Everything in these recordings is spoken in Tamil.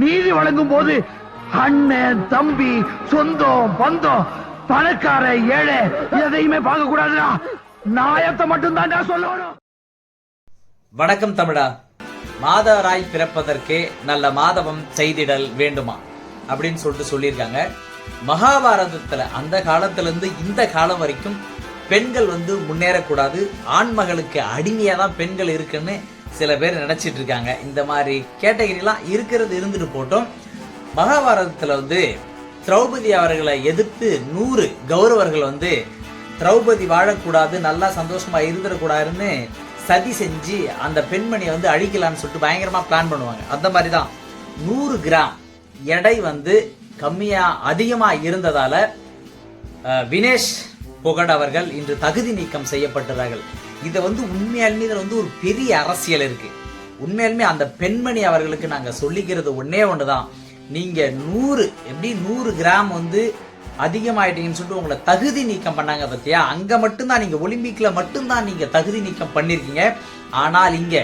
நீதி வழங்கும் போது அண்ணன் தம்பி சொந்தம் பந்தம் பணக்கார ஏழை எதையுமே பார்க்க கூடாதுடா. நாயத்தை மட்டும்தான் சொல்லணும். வணக்கம் தமிழா. மாதவராய் பிறப்பதற்கே நல்ல மாதவம் செய்திடல் வேண்டுமா? அப்படின்னு சொல்லிட்டு சொல்லியிருக்காங்க. மகாபாரதத்துல அந்த காலத்துல இருந்து இந்த காலம் வரைக்கும் பெண்கள் வந்து முன்னேறக்கூடாது. ஆண்மகளுக்கு அடிமையா தான் பெண்கள் இருக்குன்னு சில பேர் நினச்சிட்டு இருக்காங்க இந்த மாதிரி கேட்டகரிலாம் இருக்கிறது இருந்துட்டு போட்டோம். மகாபாரதத்தில் வந்து திரௌபதி அவர்களை எதிர்த்து நூறு கௌரவர்கள் வந்து திரௌபதி வாழக்கூடாது நல்லா சந்தோஷமா இருந்துடக்கூடாதுன்னு சதி செஞ்சு அந்த பெண்மணியை வந்து அழிக்கலாம்னு சொல்லிட்டு பயங்கரமாக பிளான் பண்ணுவாங்க. அந்த மாதிரி தான் நூறு கிராம் எடை வந்து கம்மியாக அதிகமாக இருந்ததால் வினேஷ் புகட் அவர்கள் இன்று தகுதி நீக்கம் செய்யப்பட்டார்கள் இதை வந்து உண்மையாலுமே இதில் வந்து ஒரு பெரிய அரசியல் இருக்கு. உண்மையாலுமே அந்த பெண்மணி அவர்களுக்கு நாங்கள் சொல்லிக்கிறது ஒன்றே ஒன்று தான் நீங்கள் நூறு எப்படி நூறு கிராம் வந்து அதிகமாயிட்டீங்கன்னு சொல்லிட்டு உங்களை தகுதி நீக்கம் பண்ணாங்க பார்த்தியா அங்கே மட்டும்தான் நீங்கள் ஒலிம்பிக்கில் மட்டும்தான் நீங்கள் தகுதி நீக்கம் பண்ணியிருக்கீங்க ஆனால் இங்கே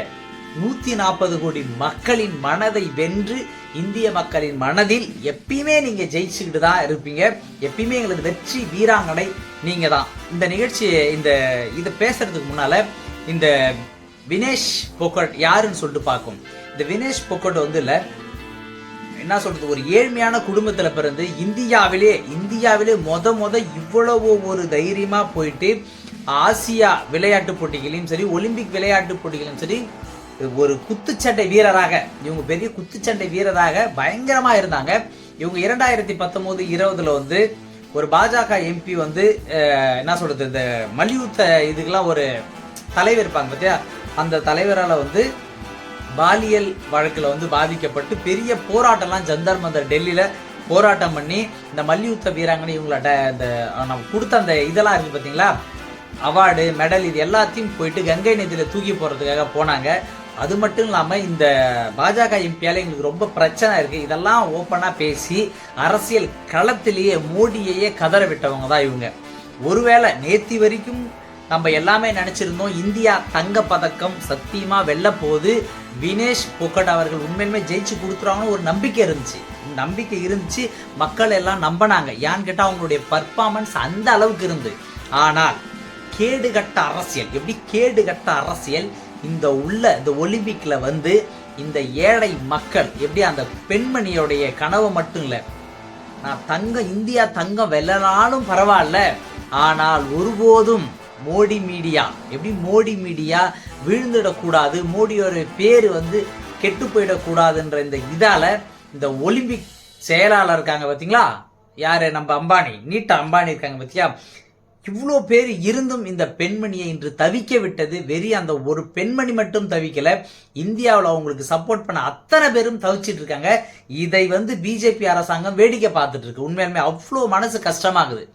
நூத்தி நாற்பது கோடி மக்களின் மனதை வென்று இந்திய மக்களின் மனதில் எப்பயுமே நீங்க ஜெயிச்சுக்கிட்டு தான் இருப்பீங்க. எப்பயுமே எங்களுக்கு வெற்றி வீராங்கனை நீங்க தான் இந்த நிகழ்ச்சி இந்த இதை பேசுறதுக்கு முன்னால இந்த வினேஷ் பொக்கட் யாருன்னு சொல்லிட்டு பார்க்கும். இந்த வினேஷ் பொக்கட் வந்து இல்லை என்ன சொல்றது ஒரு ஏழ்மையான குடும்பத்துல பிறந்து இந்தியாவிலே இந்தியாவிலே மொத மொத இவ்வளவு ஒரு தைரியமா போயிட்டு ஆசியா விளையாட்டு போட்டிகளையும் சரி ஒலிம்பிக் விளையாட்டு போட்டிகளையும் சரி ஒரு குத்துச்சண்டை வீரராக இவங்க பெரிய குத்துச்சண்டை வீரராக பயங்கரமா இருந்தாங்க. இவங்க இரண்டாயிரத்தி பத்தொன்பது இருபதுல வந்து ஒரு பாஜக எம்பி வந்து என்ன சொல்றது இந்த மல்யுத்த இதுக்கெல்லாம் ஒரு தலைவர் இருப்பாங்க பார்த்தியா அந்த தலைவரால் வந்து பாலியல் வழக்கில் வந்து பாதிக்கப்பட்டு பெரிய போராட்டம்லாம் ஜந்தர் மந்தர் டெல்லியில் போராட்டம் பண்ணி இந்த மல்யுத்த வீராங்கனை இவங்கள்ட்ட இந்த நம்ம கொடுத்த அந்த இதெல்லாம் இருக்குது பார்த்தீங்களா அவார்டு மெடல் இது எல்லாத்தையும் போயிட்டு கங்கை நதியில் தூக்கி போகிறதுக்காக போனாங்க. அது மட்டும் இல்லாமல் இந்த பாஜக எம்பியால் எங்களுக்கு ரொம்ப பிரச்சனை இருக்குது இதெல்லாம் ஓப்பனாக பேசி அரசியல் களத்திலேயே மோடியையே கதற விட்டவங்க தான் இவங்க. ஒருவேளை நேத்தி வரைக்கும் நம்ம எல்லாமே நினச்சிருந்தோம் இந்தியா தங்க பதக்கம் சத்தியமாக வெல்ல போது வினேஷ் பொக்கட் அவர்கள் உண்மையிலுமே ஜெயிச்சு கொடுத்துருவாங்கன்னு ஒரு நம்பிக்கை இருந்துச்சு. நம்பிக்கை இருந்துச்சு. மக்கள் எல்லாம் நம்பினாங்க. ஏன்னு கேட்டால் அவங்களுடைய பர்ஃபார்மன்ஸ் அந்த அளவுக்கு இருந்து ஆனால் கேடுகட்ட அரசியல் எப்படி கேடுகட்ட அரசியல் இந்த உள்ள இந்த ஒலிம்பிக்ல வந்து இந்த ஏழை மக்கள் எப்படி அந்த பெண்மணியோடைய கனவு மட்டும் இல்லை நான் தங்கம் இந்தியா தங்கம் வெல்லனாலும் பரவாயில்ல ஆனால் ஒருபோதும் மோடி மீடியா எப்படி மோடி மீடியா விழுந்துடக்கூடாது மோடியோட பேர் வந்து கெட்டு போயிடக்கூடாதுன்ற இந்த இதால இந்த ஒலிம்பிக் செயலாளர் இருக்காங்க பார்த்தீங்களா யாரு? நம்ம அம்பானி நீட்டா அம்பானி இருக்காங்க பார்த்தியா இவ்வளோ பேர் இருந்தும் இந்த பெண்மணியை இன்று தவிக்க விட்டது. வெறி அந்த ஒரு பெண்மணி மட்டும் தவிக்கல. இந்தியாவில் அவங்களுக்கு சப்போர்ட் பண்ண அத்தனை பேரும் தவிச்சிட்டு இருக்காங்க. இதை வந்து பிஜேபி அரசாங்கம் வேடிக்கை பார்த்துட்டு இருக்கு. உண்மையாலுமே அவ்வளோ மனசு கஷ்டமாகுது.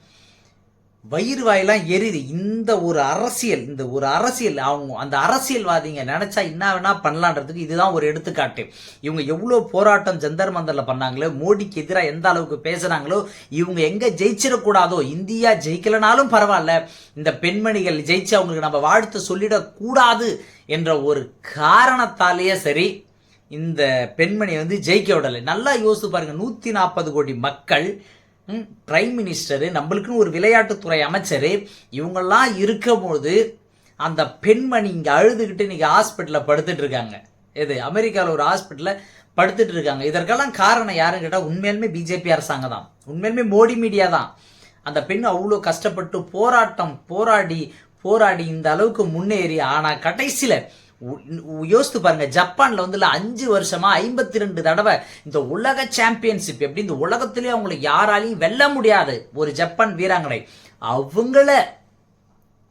வயிறு வாயெல்லாம் எரியுது. இந்த ஒரு அரசியல் இந்த ஒரு அரசியல் அவங்க அந்த அரசியல்வாதிங்க நினைச்சா என்ன வேணா பண்ணலான்றதுக்கு இதுதான் ஒரு எடுத்துக்காட்டு. இவங்க எவ்வளோ போராட்டம் ஜந்தர் மந்தரில் பண்ணாங்களோ மோடிக்கு எதிராக எந்த அளவுக்கு பேசுகிறாங்களோ இவங்க எங்கே ஜெயிச்சிடக்கூடாதோ இந்தியா ஜெயிக்கலனாலும் பரவாயில்ல இந்த பெண்மணிகள் ஜெயிச்சு அவங்களுக்கு நம்ம வாழ்த்து சொல்லிடக்கூடாது என்ற ஒரு காரணத்தாலேயே சரி இந்த பெண்மணியை வந்து ஜெயிக்க விடலை. நல்லா யோசித்து பாருங்க நூத்தி நாற்பது கோடி மக்கள் பிரைம் மினிஸ்டரு நம்மளுக்குன்னு ஒரு விளையாட்டுத்துறை அமைச்சர் இவங்கெல்லாம் இருக்கும்போது அந்த பெண்மணி இங்கே அழுதுகிட்டு இன்றைக்கி ஹாஸ்பிட்டலில் படுத்துட்டு இருக்காங்க. எது அமெரிக்காவில் ஒரு ஹாஸ்பிட்டலில் படுத்துட்டு இருக்காங்க. இதற்கெல்லாம் காரணம் யாருன்னு கேட்டால் உண்மையிலுமே பிஜேபி அரசாங்கம் தான். உண்மையிலுமே மோடி மீடியா தான். அந்த பெண் அவ்வளோ கஷ்டப்பட்டு போராட்டம் போராடி போராடி இந்த அளவுக்கு முன்னேறி ஆனால் கடைசியில் யோசித்து பாருங்க ஜப்பான்ல வந்து அஞ்சு வருஷமா ஐம்பத்தி ரெண்டு தடவை இந்த உலக சாம்பியன்ஷிப் எப்படி இந்த உலகத்திலேயே அவங்களை யாராலையும் வெல்ல முடியாது ஒரு ஜப்பான் வீராங்கனை. அவங்கள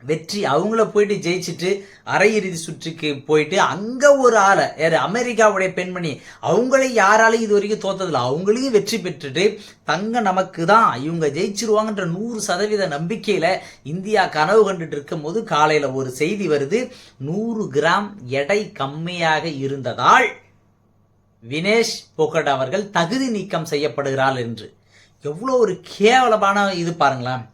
வெற்றி அவங்கள போயிட்டு ஜெயிச்சுட்டு அரையிறுதி சுற்றுக்கு போயிட்டு அங்க ஒரு ஆளை யார் அமெரிக்காவுடைய பெண்மணி. அவங்களே யாராலையும் இது வரைக்கும் தோத்ததில்ல. அவங்களையும் வெற்றி பெற்றுட்டு தங்க நமக்கு தான் இவங்க ஜெயிச்சிருவாங்கன்ற நூறு சதவீத நம்பிக்கையில இந்தியா கனவு கண்டுட்டு இருக்கும் போது காலையில ஒரு செய்தி வருது. நூறு கிராம் எடை கம்மியாக இருந்ததால் வினேஷ் போகட் அவர்கள் தகுதி நீக்கம் செய்யப்படுகிறாள் என்று. எவ்வளோ ஒரு கேவலமான இது பாருங்களேன்.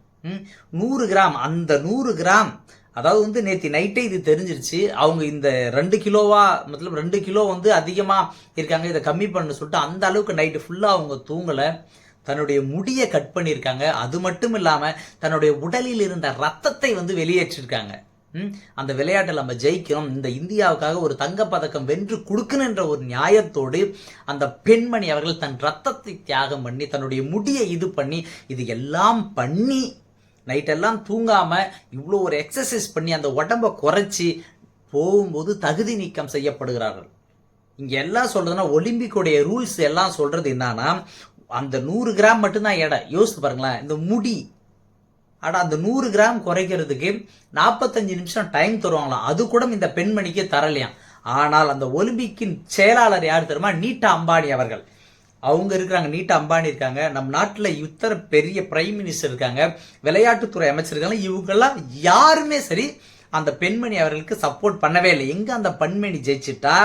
நூறு கிராம். அந்த நூறு கிராம் அதாவது வந்து நேற்று நைட்டே இது தெரிஞ்சிருச்சு. அவங்க இந்த ரெண்டு கிலோவா மொத்தம் ரெண்டு கிலோ வந்து அதிகமாக இருக்காங்க. இதை கம்மி பண்ண சொல்லிட்டு அந்த அளவுக்கு நைட்டு ஃபுல்லாக அவங்க தூங்கலை. தன்னுடைய முடியை கட் பண்ணியிருக்காங்க. அது மட்டும் இல்லாமல் தன்னுடைய உடலில் இருந்த ரத்தத்தை வந்து வெளியேற்றிருக்காங்க. அந்த விளையாட்டில் நம்ம ஜெயிக்கிறோம். இந்த இந்தியாவுக்காக ஒரு தங்கப்பதக்கம் வென்று கொடுக்கணுன்ற ஒரு நியாயத்தோடு அந்த பெண்மணி அவர்கள் தன் ரத்தத்தை தியாகம் பண்ணி தன்னுடைய முடியை இது பண்ணி இது எல்லாம் பண்ணி நைட்டெல்லாம் தூங்காம இவ்வளோ ஒரு எக்ஸசைஸ் பண்ணி அந்த உடம்ப குறைச்சி போகும்போது தகுதி நீக்கம் செய்யப்படுகிறார்கள். இங்க எல்லாம் சொல்றதுன்னா ஒலிம்பிக்குடைய ரூல்ஸ் எல்லாம் சொல்றது என்னன்னா அந்த நூறு கிராம் மட்டும்தான் எடை. யோசித்து பாருங்களேன் இந்த முடி. ஆனா அந்த நூறு கிராம் குறைக்கிறதுக்கு நாற்பத்தஞ்சு நிமிஷம் டைம் தருவாங்களாம். அது கூட இந்த பெண்மணிக்கு தரலையாம். ஆனால் அந்த ஒலிம்பிக்கின் செயலாளர் யார் தெரியுமா? நீட்டா அம்பானி அவர்கள். அவங்க இருக்கிறாங்க நீட்டா அம்பானி இருக்காங்க. நம் நாட்டில் இத்தனை பெரிய பிரைம் மினிஸ்டர் இருக்காங்க. விளையாட்டுத்துறை அமைச்சர் இருக்காங்க. இவங்கெல்லாம் யாருமே சரி அந்த பெண்மணி அவர்களுக்கு சப்போர்ட் பண்ணவே இல்லை. எங்கே அந்த பெண்மணி ஜெயிச்சிட்டா?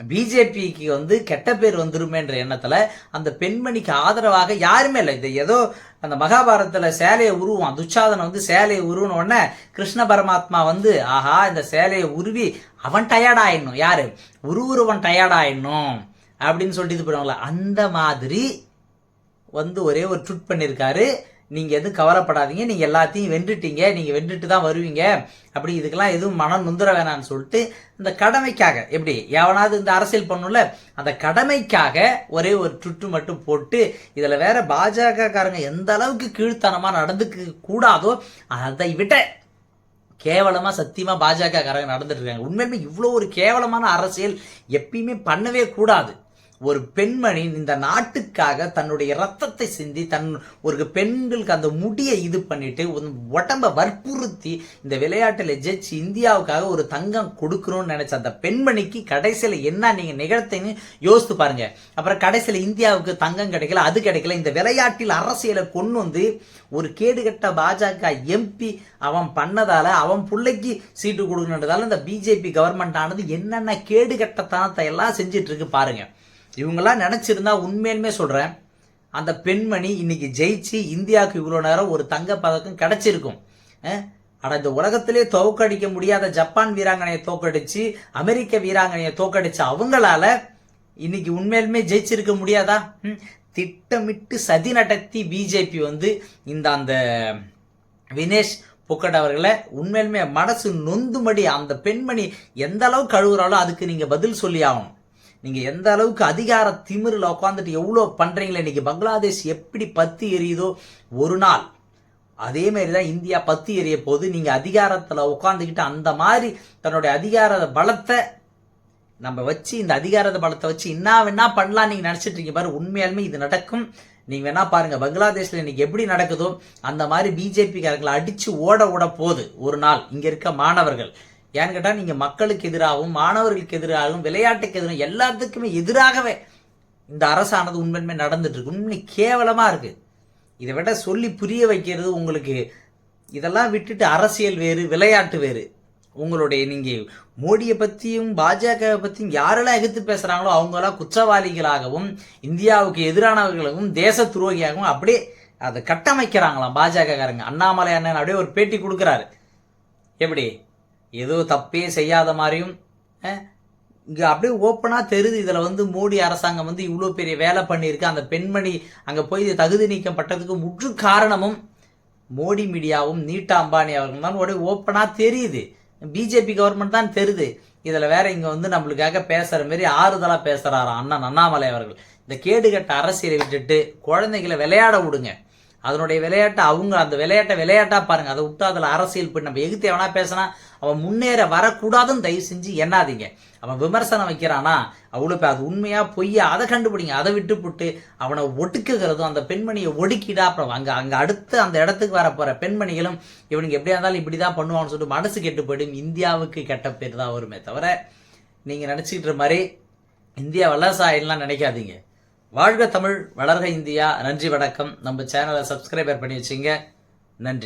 பிஜேபிக்கு வந்து கெட்ட பேர் வந்துருமேன்ற எண்ணத்தில் அந்த பெண்மணிக்கு ஆதரவாக யாருமே இல்லை. இது ஏதோ அந்த மகாபாரதத்தில் சேலையை உருவான் துச்சாதனை வந்து சேலையை உருவின உடனே கிருஷ்ண பரமாத்மா வந்து ஆஹா இந்த சேலையை உருவி அவன் டயர்டாயிடணும் யாரு? உருவுருவன் டயர்டாயிடணும் அப்படின்னு சொல்லிட்டு இது பண்ணுவாங்களா அந்த மாதிரி வந்து ஒரே ஒரு ட்விட் பண்ணியிருக்காரு நீங்கள் எதுவும் கவலைப்படாதீங்க நீங்கள் எல்லாத்தையும் வென்றுட்டீங்க நீங்கள் வென்றுட்டு தான் வருவீங்க. அப்படி இதுக்கெல்லாம் எதுவும் மனம் நுந்துர வேணாம்னு சொல்லிட்டு இந்த கடமைக்காக எப்படி எவனாவது இந்த அரசியல் பண்ணும்ல அந்த கடமைக்காக ஒரே ஒரு ட்விட்டு மட்டும் போட்டு இதில் வேற பாஜகக்காரங்க எந்த அளவுக்கு கீழ்த்தனமாக நடந்துக்க கூடாதோ அதை விட கேவலமாக சத்தியமாக பாஜக காரங்க நடந்துட்டு இருக்காங்க. உண்மையுமே இவ்வளோ ஒரு கேவலமான அரசியல் எப்பயுமே பண்ணவே கூடாது. ஒரு பெண்மணி இந்த நாட்டுக்காக தன்னுடைய ரத்தத்தை சிந்தி தன் ஒரு பெண்களுக்கு அந்த முடியை இது பண்ணிட்டு உடம்ப வற்புறுத்தி இந்த விளையாட்டுல ஜெயிச்சு இந்தியாவுக்காக ஒரு தங்கம் கொடுக்கணும்னு நினைச்ச அந்த பெண்மணிக்கு கடைசியில என்ன நீங்க நிகழ்த்தீங்கன்னு யோசித்து பாருங்க. அப்புறம் கடைசியில இந்தியாவுக்கு தங்கம் கிடைக்கல அது கிடைக்கல இந்த விளையாட்டில் அரசியலை கொண்டு வந்து ஒரு கேடுகட்ட பாஜக எம்பி அவன் பண்ணதால அவன் பிள்ளைக்கு சீட்டு கொடுக்கணுன்றதால இந்த பிஜேபி கவர்மெண்ட் ஆனது என்னென்ன கேடுகட்டத்தனத்தை எல்லாம் செஞ்சிட்டு இருக்கு பாருங்க. இவங்கெல்லாம் நினச்சிருந்தா உண்மையிலுமே சொல்கிறேன் அந்த பெண்மணி இன்னைக்கு ஜெயிச்சு இந்தியாவுக்கு இவ்வளோ நேரம் ஒரு தங்க பதக்கம் கிடச்சிருக்கும். ஆனால் இந்த உலகத்திலே தோக்கடிக்க முடியாத ஜப்பான் வீராங்கனையை தோக்கடிச்சு அமெரிக்க வீராங்கனையை தோக்கடிச்ச அவங்களால இன்னைக்கு உண்மையிலுமே ஜெயிச்சிருக்க முடியாதா? திட்டமிட்டு சதி நடத்தி பிஜேபி வந்து இந்த அந்த வினேஷ் புக்கட் அவர்களை உண்மையிலுமே மனசு நொந்துமடி அந்த பெண்மணி எந்த அளவுக்கு கழுவுறாலோ அதுக்கு நீங்க பதில் சொல்லி ஆகணும். நீங்க எந்த அளவுக்கு அதிகார திமிரில் உட்காந்துட்டு எவ்வளோ பண்றீங்களே இன்னைக்கு பங்களாதேஷ் எப்படி பத்தி எரியுதோ ஒரு நாள் அதே மாதிரி தான் இந்தியா பத்தி எறிய போது நீங்க அதிகாரத்தில் உட்காந்துக்கிட்டு அந்த மாதிரி தன்னுடைய அதிகார பலத்தை நம்ம வச்சு இந்த அதிகாரத பலத்தை வச்சு என்ன வேணா பண்ணலாம் நீங்க நினைச்சிட்டு இருக்கீங்க. பாரு உண்மையாலுமே இது நடக்கும். நீங்க வேணா பாருங்க பங்களாதேஷ்ல இன்னைக்கு எப்படி நடக்குதோ அந்த மாதிரி பிஜேபி அடித்து அடிச்சு ஓட ஓட போகுது ஒரு நாள். இங்க இருக்க மாணவர்கள். ஏன்னு கேட்டால் நீங்கள் மக்களுக்கு எதிராகவும் மாணவர்களுக்கு எதிராகவும் விளையாட்டுக்கு எதிராக எல்லாத்துக்குமே எதிராகவே இந்த அரசானது உண்மையுமே நடந்துட்டுருக்கு உண்மை கேவலமாக இருக்குது இதை விட சொல்லி புரிய வைக்கிறது உங்களுக்கு இதெல்லாம் விட்டுட்டு அரசியல் வேறு விளையாட்டு வேறு. உங்களுடைய நீங்கள் மோடியை பற்றியும் பாஜகவை பற்றியும் யாரெல்லாம் எதிர்த்து பேசுகிறாங்களோ அவங்கெல்லாம் குற்றவாளிகளாகவும் இந்தியாவுக்கு எதிரானவர்களாகவும் தேச துரோகியாகவும் அப்படியே அதை கட்டமைக்கிறாங்களாம் பாஜக காரங்க அண்ணாமலை அண்ணன் அப்படியே ஒரு பேட்டி கொடுக்குறாரு. எப்படி? ஏதோ தப்பே செய்யாத மாதிரியும் இங்கே அப்படியே ஓப்பனாக தெரியுது. இதில் வந்து மோடி அரசாங்கம் வந்து இவ்வளோ பெரிய வேலை பண்ணியிருக்கு. அந்த பெண்மணி அங்கே போய் தகுதி நீக்கம் பட்டதுக்கு முற்று காரணமும் மோடி மீடியாவும் நீட்டா அம்பானி அவர்கள் தான் உடைய ஓப்பனாக தெரியுது. பிஜேபி கவர்மெண்ட் தான் தெரியுது. இதில் வேற இங்கே வந்து நம்மளுக்காக பேசுகிற மாரி ஆறுதலாக பேசுகிறாரா அண்ணன் அண்ணாமலை அவர்கள். இந்த கேடுகட்ட அரசியலை விட்டுட்டு குழந்தைகளை விளையாட விடுங்க. அதனுடைய விளையாட்டை அவங்க அந்த விளையாட்டை விளையாட்டா பாருங்க. அதை விட்டு அதில் அரசியல் பண்ணி நம்ம எகுத்து எவனா பேசினா அவன் முன்னேற வரக்கூடாதுன்னு தயவு செஞ்சு எண்ணாதீங்க. அவன் விமர்சனம் வைக்கிறானா அவ்வளோ அது உண்மையா பொய்யா? அதை கண்டுபிடிங்க. அதை விட்டு போட்டு அவனை ஒடுக்குகிறதும் அந்த பெண்மணியை ஒடுக்கிடா. அப்புறம் அங்கே அங்கே அடுத்து அந்த இடத்துக்கு வர போற பெண்மணிகளும் இவனுக்கு எப்படியா இருந்தாலும் இப்படி தான் பண்ணுவான்னு சொல்லிட்டு மனசு கெட்டு போயிடும். இந்தியாவுக்கு கெட்ட பேர் தான் வருமே தவிர நீங்கள் நினச்சிக்கிட்டு மாதிரி இந்தியா வல்லசாயின்லாம் நினைக்காதீங்க. வாழ்க தமிழ் வளர்க இந்தியா. நன்றி வணக்கம். நம்ம சேனலை சப்ஸ்கிரைபர் பண்ணி வச்சுங்க நன்றி.